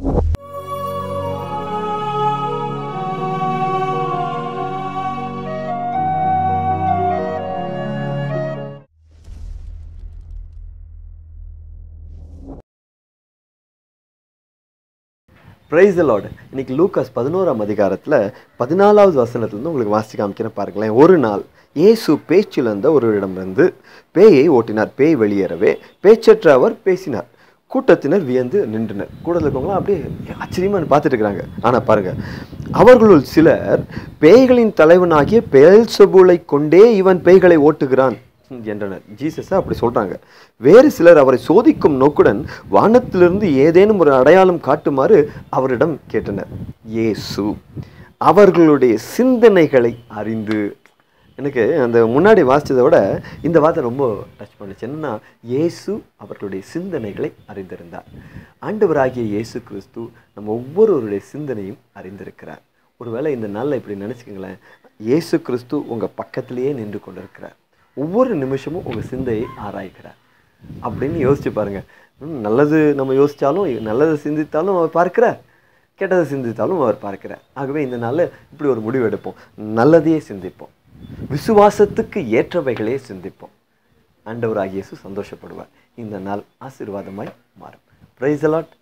Price Lord இன்னைக்கு லூக்காஸ் பதினோராம் அதிகாரத்தில் பதினாலாவது வசனத்துலேருந்து உங்களுக்கு வாசிச்சு காமிக்கிறேன் பாருங்களேன். ஒரு நாள் இயேசு பேச்சிலிருந்த ஒருவரிடமிருந்து பேயை ஓட்டினார். பேய் வெளியேறவே பேச்சற்ற அவர் பேசினார். கூட்டத்தினர் வியந்து நின்றனர். கூட இருக்கவங்களாம் அப்படியே ஆச்சரியமாக பார்த்துட்டு இருக்கிறாங்க. ஆனால் பாருங்கள் அவர்களுள் சிலர் பேய்களின் தலைவனாகிய பெயல்சபூலை கொண்டே இவன் பேய்களை ஓட்டுகிறான் என்றனர். ஜீசஸை அப்படி சொல்றாங்க. வேறு சிலர் அவரை சோதிக்கும் நோக்குடன் வானத்திலிருந்து ஏதேனும் ஒரு அடையாளம் காட்டுமாறு அவரிடம் கேட்டனர். ஏசு அவர்களுடைய சிந்தனைகளை அறிந்து எனக்கு அந்த முன்னாடி வாசித்ததை விட இந்த வார்த்தை ரொம்ப டச் பண்ணுச்சு. என்னன்னா இயேசு அவர்களுடைய சிந்தனைகளை அறிந்திருந்தார். ஆண்டவராகிய இயேசு கிறிஸ்து நம்ம ஒவ்வொருவருடைய சிந்தனையும் அறிந்திருக்கிறார். ஒருவேளை இந்த நாளில் இப்படி நினச்சிக்கங்களேன் இயேசு கிறிஸ்து உங்கள் பக்கத்திலேயே நின்று கொண்டிருக்கிறார். ஒவ்வொரு நிமிஷமும் உங்கள் சிந்தையை ஆராய்கிறார். அப்படின்னு யோசிச்சு பாருங்கள் நல்லது நம்ம யோசித்தாலும் நல்லதை சிந்தித்தாலும் அவர் பார்க்கிறார். கெட்டதை சிந்தித்தாலும் அவர் பார்க்கிறார். ஆகவே இந்த நாளில் இப்படி ஒரு முடிவு எடுப்போம். நல்லதையே சிந்திப்போம். விசுவாசத்துக்கு ஏற்றவைகளே சிந்திப்போம். ஆண்டவராகிய இயேசு சந்தோஷப்படுவார். இந்த நாள் ஆசீர்வாதமாய் மாறும். Price allot